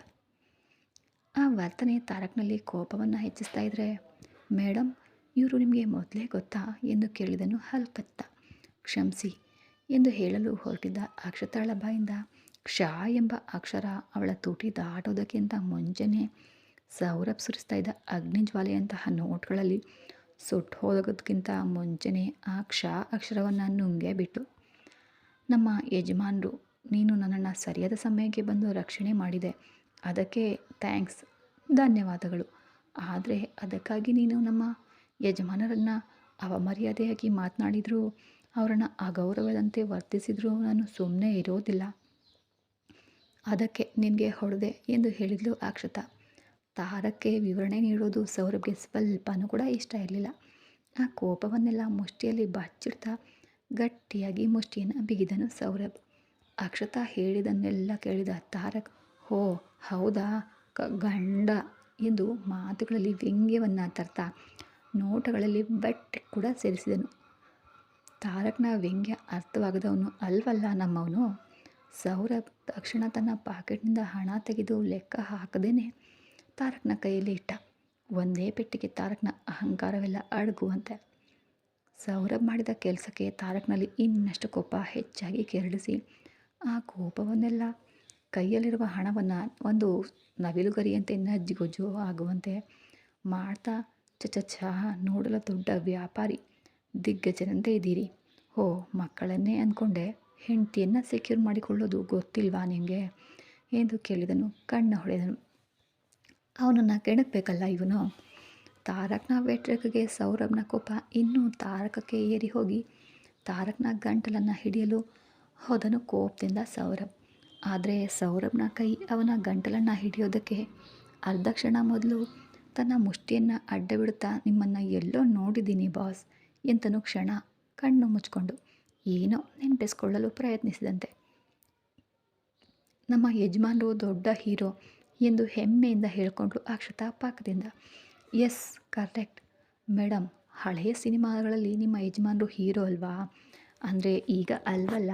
ಆ ವರ್ತನೆ ತಾರಕ್ನಲ್ಲಿ ಕೋಪವನ್ನು ಹೆಚ್ಚಿಸ್ತಾ ಇದ್ರೆ ಮೇಡಮ್ ಇವರು ನಿಮಗೆ ಮೊದಲೇ ಗೊತ್ತಾ? ಎಂದು ಕೇಳಿದನು ಹಲ್ಕತ್ತ. ಕ್ಷಮಿಸಿ, ಎಂದು ಹೇಳಲು ಹೊರಟಿದ್ದ ಅಕ್ಷತಾಳ ಬಾಯಿಂದ, ಕ್ಷ ಎಂಬ ಅಕ್ಷರ ಅವಳ ತೂಟಿ ದಾಟೋದಕ್ಕಿಂತ ಮುಂಚೆನೇ ಸೌರಭ್ ಸುರಿಸ್ತಾ ಇದ್ದ ಅಗ್ನಿಜ್ವಾಲೆಯಂತಹ ನೋಟ್ಗಳಲ್ಲಿ ಸುಟ್ಟು ಹೋಗೋದಕ್ಕಿಂತ ಮುಂಚೆನೇ ಆ ಕ್ಷ ಅಕ್ಷರವನ್ನು ನುಂಗೇ ಬಿಟ್ಟು, ನಮ್ಮ ಯಜಮಾನರು, ನೀನು ನನ್ನನ್ನು ಸರಿಯಾದ ಸಮಯಕ್ಕೆ ಬಂದು ರಕ್ಷಣೆ ಮಾಡಿದೆ. ಅದಕ್ಕೆ ಥ್ಯಾಂಕ್ಸ್, ಧನ್ಯವಾದಗಳು. ಆದರೆ ಅದಕ್ಕಾಗಿ ನೀನು ನಮ್ಮ ಯಜಮಾನರನ್ನು ಅವಮರ್ಯಾದೆಯಾಗಿ ಮಾತನಾಡಿದ್ರು, ಅವರನ್ನು ಅಗೌರವದಂತೆ ವರ್ತಿಸಿದರೂ ನಾನು ಸುಮ್ಮನೆ ಇರೋದಿಲ್ಲ. ಅದಕ್ಕೆ ನಿನಗೆ ಹೊಡೆದೆ ಎಂದು ಹೇಳಿದ್ಲು ಅಕ್ಷತಾ. ತಾರಕ್ಕೆ ವಿವರಣೆ ನೀಡೋದು ಸೌರಭ್ಗೆ ಸ್ವಲ್ಪನೂ ಕೂಡ ಇಷ್ಟ ಇರಲಿಲ್ಲ. ಆ ಕೋಪವನ್ನೆಲ್ಲ ಮುಷ್ಟಿಯಲ್ಲಿ ಬಚ್ಚಿಡ್ತಾ ಗಟ್ಟಿಯಾಗಿ ಮುಷ್ಟಿಯನ್ನು ಬಿಗಿದನು ಸೌರಭ್. ಅಕ್ಷತಾ ಹೇಳಿದನ್ನೆಲ್ಲ ಕೇಳಿದ ತಾರಕ್, ಹೋ, ಹೌದಾ? ಕ, ಗಂಡ! ಎಂದು ಮಾತುಗಳಲ್ಲಿ ವ್ಯಂಗ್ಯವನ್ನು ತರ್ತಾ ನೋಟಗಳಲ್ಲಿ ಬಟ್ಟೆ ಕೂಡ ಸೇರಿಸಿದನು. ತಾರಕ್ನ ವ್ಯಂಗ್ಯ ಅರ್ಥವಾಗದವನು ಅಲ್ವಲ್ಲ ನಮ್ಮವನು? ಸೌರಭ್ ತಕ್ಷಣ ತನ್ನ ಪಾಕೆಟ್ನಿಂದ ಹಣ ತೆಗೆದು ಲೆಕ್ಕ ಹಾಕದೇನೆ ತಾರಕ್ನ ಕೈಯಲ್ಲಿ ಇಟ್ಟ. ಒಂದೇ ಪೆಟ್ಟಿಗೆ ತಾರಕ್ನ ಅಹಂಕಾರವೆಲ್ಲ ಅಡಗುವಂತೆ. ಸೌರಭ್ ಮಾಡಿದ ಕೆಲಸಕ್ಕೆ ತಾರಕ್ನಲ್ಲಿ ಇನ್ನಷ್ಟು ಕೋಪ ಹೆಚ್ಚಾಗಿ ಕೆರಳಿಸಿ. ಆ ಕೋಪವನ್ನೆಲ್ಲ ಕೈಯಲ್ಲಿರುವ ಹಣವನ್ನು ಒಂದು ನವಿಲುಗರಿಯಂತೆ ನಜ್ಜಿಗೊಜ್ಜು ಆಗುವಂತೆ ಮಾಡ್ತಾ ಚಚ ನೋಡಲು ದೊಡ್ಡ ವ್ಯಾಪಾರಿ ದಿಗ್ಗಜರಂತೆ ಇದ್ದೀರಿ. ಓ ಮಕ್ಕಳನ್ನೇ ಅಂದ್ಕೊಂಡೆ ಹೆಂಡತಿಯನ್ನು ಸೆಕ್ಯೂರ್ ಮಾಡಿಕೊಳ್ಳೋದು ಗೊತ್ತಿಲ್ವಾ ನಿಮಗೆ ಎಂದು ಕೇಳಿದನು, ಕಣ್ಣು ಹೊಡೆದನು. ಅವನನ್ನು ಕೆಣಕ್ಬೇಕಲ್ಲ ಇವನು? ತಾರಕ್ನ ವೆಟ್ರಕ್ಗೆ ಸೌರಭ್ನ ಕೋಪ ಇನ್ನೂ ತಾರಕಕ್ಕೆ ಏರಿ ಹೋಗಿ ತಾರಕ್ನ ಗಂಟಲನ್ನು ಹಿಡಿಯಲು ಹೋದನು ಕೋಪದಿಂದ ಸೌರಭ್. ಆದರೆ ಸೌರಭ್ನ ಕೈ ಅವನ ಗಂಟಲನ್ನು ಹಿಡಿಯೋದಕ್ಕೆ ಅರ್ಧ ಕ್ಷಣ ಮೊದಲು ತನ್ನ ಮುಷ್ಟಿಯನ್ನು ಅಡ್ಡ ಬಿಡುತ್ತಾ ನಿಮ್ಮನ್ನು ಎಲ್ಲೋ ನೋಡಿದ್ದೀನಿ ಬಾಸ್ ಎಂತನು ಕ್ಷಣ ಕಣ್ಣು ಮುಚ್ಕೊಂಡು ಏನೋ ನೆನಪಿಸ್ಕೊಳ್ಳಲು ಪ್ರಯತ್ನಿಸಿದಂತೆ. ನಮ್ಮ ಯಜಮಾನರು ದೊಡ್ಡ ಹೀರೋ ಎಂದು ಹೆಮ್ಮೆಯಿಂದ ಹೇಳಿಕೊಂಡ್ರು ಅಕ್ಷತಾ ಪಾಕದಿಂದ ಎಸ್, ಕರೆಕ್ಟ್. ಮೇಡಮ್ ಹಳೆಯ ಸಿನಿಮಾಗಳಲ್ಲಿ ನಿಮ್ಮ ಯಜಮಾನರು ಹೀರೋ ಅಲ್ವಾ? ಅಂದರೆ ಈಗ ಅಲ್ವಲ್ಲ?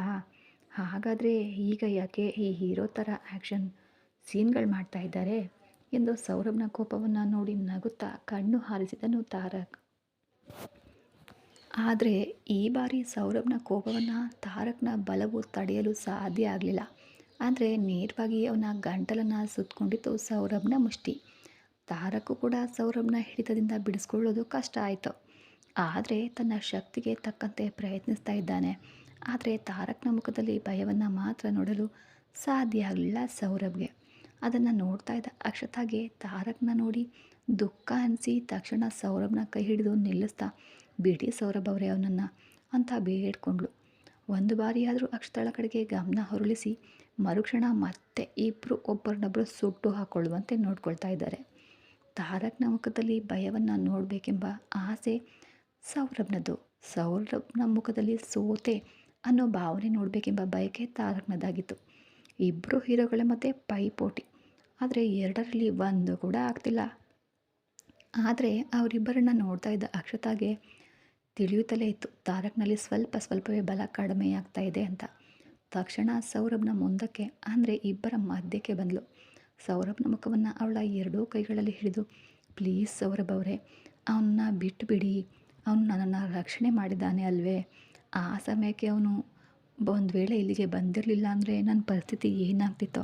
ಹಾಗಾದರೆ ಈಗ ಯಾಕೆ ಈ ಹೀರೋ ಥರ ಆ್ಯಕ್ಷನ್ ಸೀನ್ಗಳು ಮಾಡ್ತಾ ಇದ್ದಾರೆ? ಎಂದು ಸೌರಭ್ನ ಕೋಪವನ್ನು ನೋಡಿ ನಗುತ್ತಾ ಕಣ್ಣು ಹಾರಿಸಿದನು ತಾರಕ್. ಆದರೆ ಈ ಬಾರಿ ಸೌರಭ್ನ ಕೋಪವನ್ನು ತಾರಕ್ನ ಬಲವು ತಡೆಯಲು ಸಾಧ್ಯ ಆಗಲಿಲ್ಲ. ಆದರೆ ನೇರವಾಗಿ ಅವನ ಗಂಟಲನ್ನು ಸುತ್ತಕೊಂಡಿತ್ತು ಸೌರಭ್ನ ಮುಷ್ಟಿ. ತಾರಕ್ಕೂ ಕೂಡ ಸೌರಭ್ನ ಹಿಡಿತದಿಂದ ಬಿಡಿಸ್ಕೊಳ್ಳೋದು ಕಷ್ಟ ಆಯಿತು. ಆದರೆ ತನ್ನ ಶಕ್ತಿಗೆ ತಕ್ಕಂತೆ ಪ್ರಯತ್ನಿಸ್ತಾ ಇದ್ದಾನೆ. ಆದರೆ ತಾರಕ್ನ ಮುಖದಲ್ಲಿ ಭಯವನ್ನು ಮಾತ್ರ ನೋಡಲು ಸಾಧ್ಯ ಆಗಲಿಲ್ಲ ಸೌರಭ್ಗೆ. ಅದನ್ನು ನೋಡ್ತಾ ಇದ್ದ ಅಕ್ಷತಾಗೆ ತಾರಕ್ನ ನೋಡಿ ದುಃಖ ಅನಿಸಿ ತಕ್ಷಣ ಸೌರಭ್ನ ಕೈ ಹಿಡಿದು ನಿಲ್ಲಿಸ್ತಾ, ಬಿಡಿ ಸೌರಭ್ ಅವರೇ ಅವನನ್ನು ಅಂತ ಬೇಡ್ಕೊಂಡ್ಳು. ಒಂದು ಬಾರಿಯಾದರೂ ಅಕ್ಷತಾಳ ಕಡೆಗೆ ಗಮನ ಹೊರಳಿಸಿ ಮರುಕ್ಷಣ ಮತ್ತೆ ಇಬ್ಬರು ಒಬ್ಬರನ್ನೊಬ್ಬರು ಸುಟ್ಟು ಹಾಕೊಳ್ಳುವಂತೆ ನೋಡ್ಕೊಳ್ತಾ ಇದ್ದಾರೆ. ತಾರಕ್ನ ಮುಖದಲ್ಲಿ ಭಯವನ್ನು ನೋಡಬೇಕೆಂಬ ಆಸೆ ಸೌರಭ್ನದು. ಸೌರಭ್ನ ಮುಖದಲ್ಲಿ ಸೋತೆ ಅನ್ನೋ ಭಾವನೆ ನೋಡಬೇಕೆಂಬ ಬಯಕೆ ತಾರಕ್ನದಾಗಿತ್ತು. ಇಬ್ಬರು ಹೀರೋಗಳ ಮತ್ತೆ ಪೈಪೋಟಿ. ಆದರೆ ಎರಡರಲ್ಲಿ ಒಂದು ಕೂಡ ಆಗ್ತಿಲ್ಲ. ಆದರೆ ಅವರಿಬ್ಬರನ್ನ ನೋಡ್ತಾ ಇದ್ದ ಅಕ್ಷತಾಗೆ ತಿಳಿಯುತ್ತಲೇ ಇತ್ತು. ತಾರಕ್ನಲ್ಲಿ ಸ್ವಲ್ಪ ಸ್ವಲ್ಪವೇ ಬಲ ಕಡಿಮೆ ಆಗ್ತಾ ಇದೆ ಅಂತ. ತಕ್ಷಣ ಸೌರಭ್ನ ಮುಂದಕ್ಕೆ, ಅಂದರೆ ಇಬ್ಬರ ಮಧ್ಯಕ್ಕೆ ಬಂದಳು ಸೌರಭ್ನ ಮುಖವನ್ನು ಅವಳ ಎರಡೂ ಕೈಗಳಲ್ಲಿ ಹಿಡಿದು, ಪ್ಲೀಸ್ ಸೌರಭ್ ಅವರೇ ಅವನ್ನ ಬಿಟ್ಟುಬಿಡಿ ಅವನು ನನ್ನನ್ನು ರಕ್ಷಣೆ ಮಾಡಿದ್ದಾನೆ ಅಲ್ವೇ? ಆ ಸಮಯಕ್ಕೆ ಅವನು ಒಂದು ವೇಳೆ ಇಲ್ಲಿಗೆ ಬಂದಿರಲಿಲ್ಲ ಅಂದರೆ ನನ್ನ ಪರಿಸ್ಥಿತಿ ಏನಾಗ್ತಿತ್ತೋ?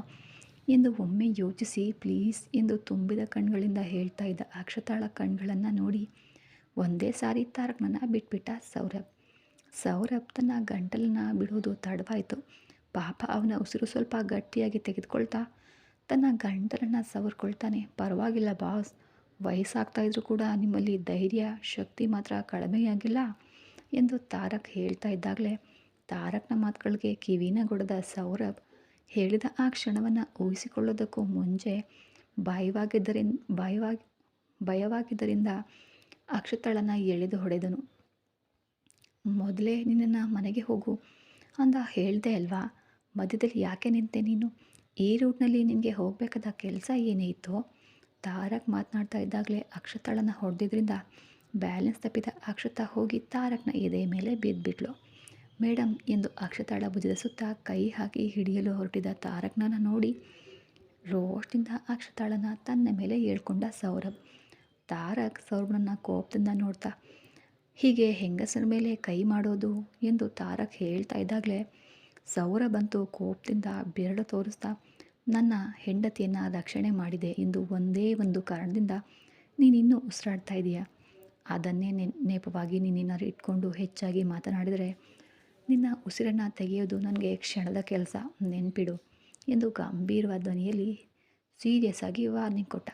ಎಂದು ಒಮ್ಮೆ ಯೋಚಿಸಿ, ಪ್ಲೀಸ್, ಎಂದು ತುಂಬಿದ ಕಣ್ಗಳಿಂದ ಹೇಳ್ತಾ ಇದ್ದ ಅಕ್ಷತಾಳ ಕಣ್ಗಳನ್ನು ನೋಡಿ, ಒಂದೇ ಸಾರಿ ತಾರಕ್ನನ್ನು ಬಿಟ್ಬಿಟ್ಟ ಸೌರಭ್. ಸೌರಭ್ ತನ್ನ ಗಂಟಲನ್ನ ಬಿಡೋದು ತಡವಾಯಿತು. ಪಾಪ ಅವನ ಉಸಿರು ಸ್ವಲ್ಪ ಗಟ್ಟಿಯಾಗಿ ತೆಗೆದುಕೊಳ್ತಾ ತನ್ನ ಗಂಟಲನ್ನು ಸವರ್ಕೊಳ್ತಾನೆ. ಪರವಾಗಿಲ್ಲ ಬಾಸ್. ವಯಸ್ಸಾಗ್ತಾ ಇದ್ರೂ ಕೂಡ ನಿಮ್ಮಲ್ಲಿ ಧೈರ್ಯ, ಶಕ್ತಿ ಮಾತ್ರ ಕಡಿಮೆಯಾಗಿಲ್ಲ ಎಂದು ತಾರಕ್ ಹೇಳ್ತಾ ಇದ್ದಾಗಲೇ ತಾರಕ್ನ ಮಾತುಗಳಿಗೆ ಕಿವಿನಗೊಡದ ಸೌರಭ್ ಹೇಳಿದ ಆ ಕ್ಷಣವನ್ನು ಊಹಿಸಿಕೊಳ್ಳೋದಕ್ಕೂ ಮುಂಚೆ ಭಯವಾಗಿದ್ದರಿಂದ ಭಯವಾಗಿ ಭಯವಾಗಿದ್ದರಿಂದ ಅಕ್ಷತಳನ ಎಳೆದು ಹೊಡೆದನು. ಮೊದಲೇ ನಿನ್ನನ್ನು ಮನೆಗೆ ಹೋಗು ಅಂದ ಹೇಳಿದೆ ಅಲ್ವಾ? ಮಧ್ಯದಲ್ಲಿ ಯಾಕೆ ನಿಂತೆ ನೀನು? ಈ ರೂಟ್ನಲ್ಲಿ ನಿನಗೆ ಹೋಗಬೇಕಾದ ಕೆಲಸ ಏನೇ ಇತ್ತು? ತಾರಕ್ ಮಾತನಾಡ್ತಾ ಇದ್ದಾಗಲೇ ಅಕ್ಷತಾಳನ ಹೊಡೆದಿದ್ರಿಂದ ಬ್ಯಾಲೆನ್ಸ್ ತಪ್ಪಿದ ಅಕ್ಷತಾ ಹೋಗಿ ತಾರಕ್ನ ಎದೆ ಮೇಲೆ ಬಿದ್ದುಬಿಟ್ಲು ಮೇಡಮ್ ಎಂದು ಅಕ್ಷತಾಳ ಭುಜದ ಸುತ್ತ ಕೈ ಹಾಕಿ ಹಿಡಿಯಲು ಹೊರಟಿದ ತಾರಕ್ನನ್ನು ನೋಡಿ ರೋಷ್ಟಿಂದ ಅಕ್ಷತಾಳನ ತನ್ನ ಮೇಲೆ ಹೇಳ್ಕೊಂಡ ಸೌರಭ್. ತಾರಕ್ ಸೌರಭನನ್ನು ಕೋಪದಿಂದ ನೋಡ್ತಾ ಹೀಗೆ ಹೆಂಗಸರ ಮೇಲೆ ಕೈ ಮಾಡೋದು ಎಂದು ತಾರಕ್ ಹೇಳ್ತಾ ಇದ್ದಾಗಲೇ ಸೌರ ಬಂತು ಕೋಪದಿಂದ ಬೆರಳು ತೋರಿಸ್ತಾ, ನನ್ನ ಹೆಂಡತಿಯನ್ನು ರಕ್ಷಣೆ ಮಾಡಿದೆ ಎಂದು ಒಂದೇ ಒಂದು ಕಾರಣದಿಂದ ನೀನಿನ್ನೂ ಉಸಿರಾಡ್ತಾ ಇದೀಯಾ? ಅದನ್ನೇ ನೆನಪವಾಗಿ ನೀನೇನಾದ್ರು ಇಟ್ಕೊಂಡು ಹೆಚ್ಚಾಗಿ ಮಾತನಾಡಿದರೆ ನಿನ್ನ ಉಸಿರನ್ನು ತೆಗೆಯೋದು ನನಗೆ ಕ್ಷಣದ ಕೆಲಸ, ನೆನಪಿಡು ಎಂದು ಗಂಭೀರವಾದ ಧ್ವನಿಯಲ್ಲಿ ಸೀರಿಯಸ್ ಆಗಿ ವಾರ್ನಿಂಗ್ ಕೊಟ್ಟ.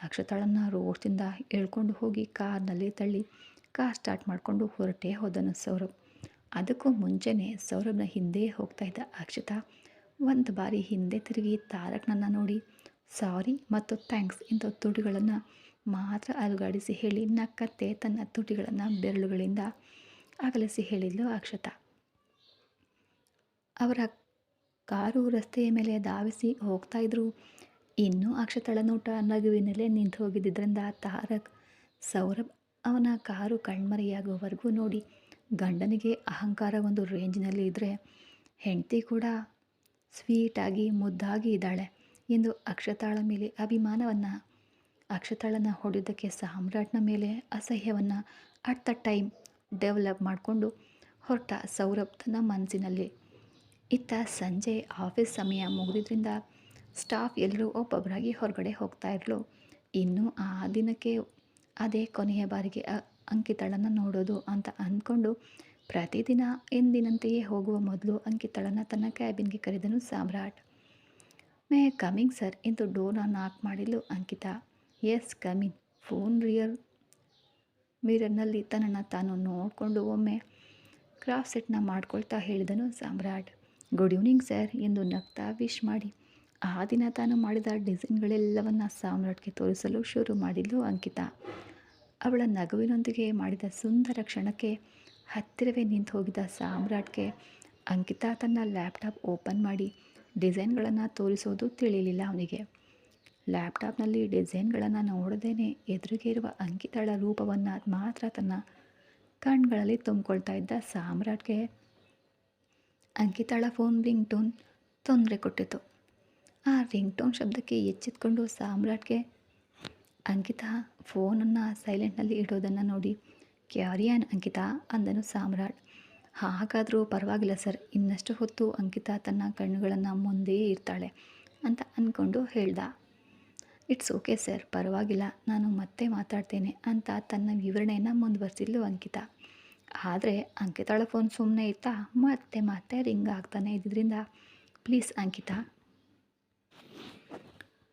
ಅಕ್ಷತಾಳನ್ನು ರೋಡ್ಸಿಂದ ಎಳ್ಕೊಂಡು ಹೋಗಿ ಕಾರ್ನಲ್ಲಿ ತಳ್ಳಿ ಕಾರ್ ಸ್ಟಾರ್ಟ್ ಮಾಡಿಕೊಂಡು ಹೊರಟೇ ಹೋದನು ಸೌರಭ್. ಅದಕ್ಕೂ ಮುಂಚೆನೇ ಸೌರಭ್ನ ಹಿಂದೆ ಹೋಗ್ತಾ ಇದ್ದ ಅಕ್ಷತಾ ಒಂದು ಬಾರಿ ಹಿಂದೆ ತಿರುಗಿ ತಾರಕ್ನನ್ನು ನೋಡಿ, ಸಾರಿ ಮತ್ತು ಥ್ಯಾಂಕ್ಸ್ ಇಂಥ ತುಟಿಗಳನ್ನು ಮಾತ್ರ ಅಲುಗಾಡಿಸಿ ಹೇಳಿ ನಕ್ಕತ್ತೆ ತನ್ನ ತುಟಿಗಳನ್ನು ಬೆರಳುಗಳಿಂದ ಅಗಲಿಸಿ ಹೇಳಿದ್ಲು ಅಕ್ಷತಾ ಅವರ ಕಾರು ರಸ್ತೆಯ ಮೇಲೆ ಧಾವಿಸಿ ಹೋಗ್ತಾ ಇದ್ರು. ಇನ್ನೂ ಅಕ್ಷತಳ ನೋಟ ನಗುವಿನಲ್ಲೇ ನಿಂತು ಹೋಗಿದ್ದರಿಂದ ತಾರಕ್ ಸೌರಭ್ ಅವನ ಕಾರು ಕಣ್ಮರೆಯಾಗುವವರೆಗೂ ನೋಡಿ ಗಂಡನಿಗೆ ಅಹಂಕಾರ ಒಂದು ರೇಂಜ್ನಲ್ಲಿ ಇದ್ದರೆ ಹೆಂಡತಿ ಕೂಡ ಸ್ವೀಟಾಗಿ ಮುದ್ದಾಗಿ ಇದ್ದಾಳೆ ಎಂದು ಅಕ್ಷತಾಳ ಮೇಲೆ ಅಭಿಮಾನವನ್ನು ಅಕ್ಷತಾಳನ ಹೊಡೆಯೋದಕ್ಕೆ ಸಾಮ್ರಾಟ್ನ ಮೇಲೆ ಅಸಹ್ಯವನ್ನು ಅಟ್ ದ ಟೈಮ್ ಡೆವಲಪ್ ಮಾಡಿಕೊಂಡು ಹೊರಟ ಸೌರಭ್ ತನ್ನ ಮನಸ್ಸಿನಲ್ಲಿ. ಇತ್ತ ಸಂಜೆ ಆಫೀಸ್ ಸಮಯ ಮುಗಿದ್ರಿಂದ ಸ್ಟಾಫ್ ಎಲ್ಲರೂ ಒಬ್ಬೊಬ್ಬರಾಗಿ ಹೊರಗಡೆ ಹೋಗ್ತಾ ಇರಲು ಇನ್ನು ಆ ದಿನಕ್ಕೆ ಅದೇ ಕೊನೆಯ ಬಾರಿಗೆ ಅಂಕಿತಳನ್ನು ನೋಡೋದು ಅಂತ ಅಂದ್ಕೊಂಡು ಪ್ರತಿದಿನ ಎಂದಿನಂತೆಯೇ ಹೋಗುವ ಮೊದಲು ಅಂಕಿತಳನ್ನ ತನ್ನ ಕ್ಯಾಬಿನ್ಗೆ ಕರೆದನು ಸಾಮ್ರಾಟ್. May, coming sir. ಎಂದು ಡೋರ್ನ knock ಮಾಡಿಲು Ankita. Yes, coming. Phone rear ಮಿರರ್ನಲ್ಲಿ ತನ್ನನ್ನು ತಾನು ನೋಡಿಕೊಂಡು ಒಮ್ಮೆ ಕ್ರಾಫ್ ಸೆಟ್ನ ಮಾಡ್ಕೊಳ್ತಾ ಹೇಳಿದನು ಸಾಮ್ರಾಟ್. Good evening sir. ಎಂದು ನಗ್ತಾ ವಿಶ್ ಮಾಡಿ. ಆ ದಿನ ತಾನು ಮಾಡಿದ ಡಿಸೈನ್ಗಳೆಲ್ಲವನ್ನು ಸಾಮ್ರಾಟ್ಗೆ ತೋರಿಸಲು ಶುರು ಮಾಡಿದ್ಲು ಅಂಕಿತಾ. ಅವಳ ನಗುವಿನೊಂದಿಗೆ ಮಾಡಿದ ಸುಂದರ ಕ್ಷಣಕ್ಕೆ ಹತ್ತಿರವೇ ನಿಂತು ಹೋಗಿದ್ದ ಸಾಮ್ರಾಟ್ಗೆ ಅಂಕಿತಾ ತನ್ನ ಲ್ಯಾಪ್ಟಾಪ್ ಓಪನ್ ಮಾಡಿ ಡಿಸೈನ್ಗಳನ್ನು ತೋರಿಸೋದು ತಿಳಿಯಲಿಲ್ಲ ಅವನಿಗೆ. ಲ್ಯಾಪ್ಟಾಪ್ನಲ್ಲಿ ಡಿಸೈನ್ಗಳನ್ನು ನೋಡದೇನೆ ಎದುರಿಗೆ ಇರುವ ಅಂಕಿತಳ ರೂಪವನ್ನು ಮಾತ್ರ ತನ್ನ ಕಣ್ಗಳಲ್ಲಿ ತುಂಬಿಕೊಳ್ತಾ ಇದ್ದ ಸಾಮ್ರಾಟ್ಗೆ ಅಂಕಿತಾಳ ಫೋನ್ ರಿಂಗ್ ಟೋನ್ ತೊಂದರೆ ಕೊಟ್ಟಿತು. ಆ ರಿಂಗ್ ಟೋನ್ ಶಬ್ದಕ್ಕೆ ಎಚ್ಚೆತ್ಕೊಂಡು ಸಾಮ್ರಾಟ್ಗೆ ಅಂಕಿತಾ ಫೋನನ್ನು ಸೈಲೆಂಟ್ನಲ್ಲಿ ಇಡೋದನ್ನು ನೋಡಿ, ಕ್ಯಾರಿಯಾನ್, ಅಂಕಿತಾ, ಅಂದನು ಸಾಮ್ರಾಟ್. ಹಾಗಾದರೂ ಪರವಾಗಿಲ್ಲ ಸರ್, ಇನ್ನಷ್ಟು ಹೊತ್ತು ಅಂಕಿತಾ ತನ್ನ ಕಣ್ಣುಗಳನ್ನು ಮುಂದೆ ಇರ್ತಾಳೆ ಅಂತ ಅಂದ್ಕೊಂಡು ಹೇಳ್ದ. ಇಟ್ಸ್ ಓಕೆ ಸರ್, ಪರವಾಗಿಲ್ಲ, ನಾನು ಮತ್ತೆ ಮಾತಾಡ್ತೇನೆ ಅಂತ ತನ್ನ ವಿವರಣೆಯನ್ನು ಮುಂದುವರೆಸಿದ್ಲು ಅಂಕಿತಾ. ಆದರೆ ಅಂಕಿತಾಳ ಫೋನ್ ಸುಮ್ಮನೆ ಇತ್ತಾ ಮತ್ತೆ ಮತ್ತೆ ರಿಂಗ್ ಆಗ್ತಾನೆ ಇದ್ದಿದ್ದರಿಂದ ಪ್ಲೀಸ್ ಅಂಕಿತಾ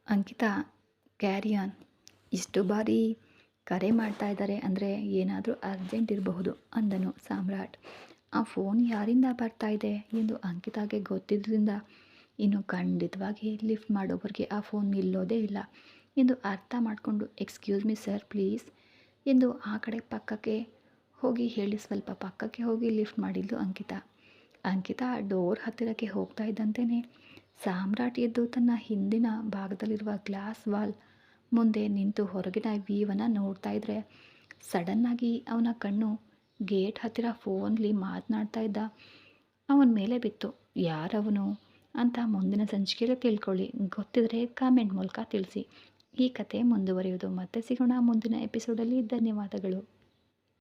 ಅಂಕಿತಾ, ಕ್ಯಾರಿಯಾನ್, ಇಷ್ಟು ಬಾರಿ ಕರೆ ಮಾಡ್ತಾ ಇದ್ದಾರೆ ಅಂದರೆ ಏನಾದರೂ ಅರ್ಜೆಂಟ್ ಇರಬಹುದು ಅಂದನು ಸಾಮ್ರಾಟ್. ಆ ಫೋನ್ ಯಾರಿಂದ ಬರ್ತಾ ಇದೆ ಎಂದು ಅಂಕಿತಾಗೆ ಗೊತ್ತಿದ್ದರಿಂದ ಇನ್ನು ಖಂಡಿತವಾಗಿ ಲಿಫ್ಟ್ ಮಾಡೋವರೆಗೆ ಆ ಫೋನ್ ನಿಲ್ಲೋದೇ ಇಲ್ಲ ಎಂದು ಅರ್ಥ ಮಾಡಿಕೊಂಡು ಎಕ್ಸ್ಕ್ಯೂಸ್ ಮಿ ಸರ್ ಪ್ಲೀಸ್ ಎಂದು ಆ ಕಡೆ ಪಕ್ಕಕ್ಕೆ ಹೋಗಿ ಹೇಳಿ, ಸ್ವಲ್ಪ ಪಕ್ಕಕ್ಕೆ ಹೋಗಿ ಲಿಫ್ಟ್ ಮಾಡಿದ್ಲು ಅಂಕಿತಾ. ಅಂಕಿತಾ ಡೋರ್ ಹತ್ತಿರಕ್ಕೆ ಹೋಗ್ತಾ ಇದ್ದಂತೆಯೇ ಸಾಮ್ರಾಟ್ ಎದ್ದು ತನ್ನ ಹಿಂದಿನ ಭಾಗದಲ್ಲಿರುವ ಗ್ಲಾಸ್ ವಾಲ್ ಮುಂದೆ ನಿಂತು ಹೊರಗಿನ ವ್ಯೂವನ್ನು ನೋಡ್ತಾ ಇದ್ರೆ ಸಡನ್ನಾಗಿ ಅವನ ಕಣ್ಣು ಗೇಟ್ ಹತ್ತಿರ ಫೋನ್ಲಿ ಮಾತನಾಡ್ತಾ ಇದ್ದ. ಅವನ ಮೇಲೆ ಬಿತ್ತು. ಯಾರವನು? ಅಂತ ಮುಂದಿನ ಸಂಚಿಕೆಯಲ್ಲಿ ತಿಳ್ಕೊಳ್ಳಿ. ಗೊತ್ತಿದ್ರೆ ಕಾಮೆಂಟ್ ಮೂಲಕ ತಿಳಿಸಿ. ಈ ಕತೆ ಮುಂದುವರಿಯೋದು ಮತ್ತೆ ಸಿಗೋಣ ಮುಂದಿನ ಎಪಿಸೋಡಲ್ಲಿ ಧನ್ಯವಾದಗಳು.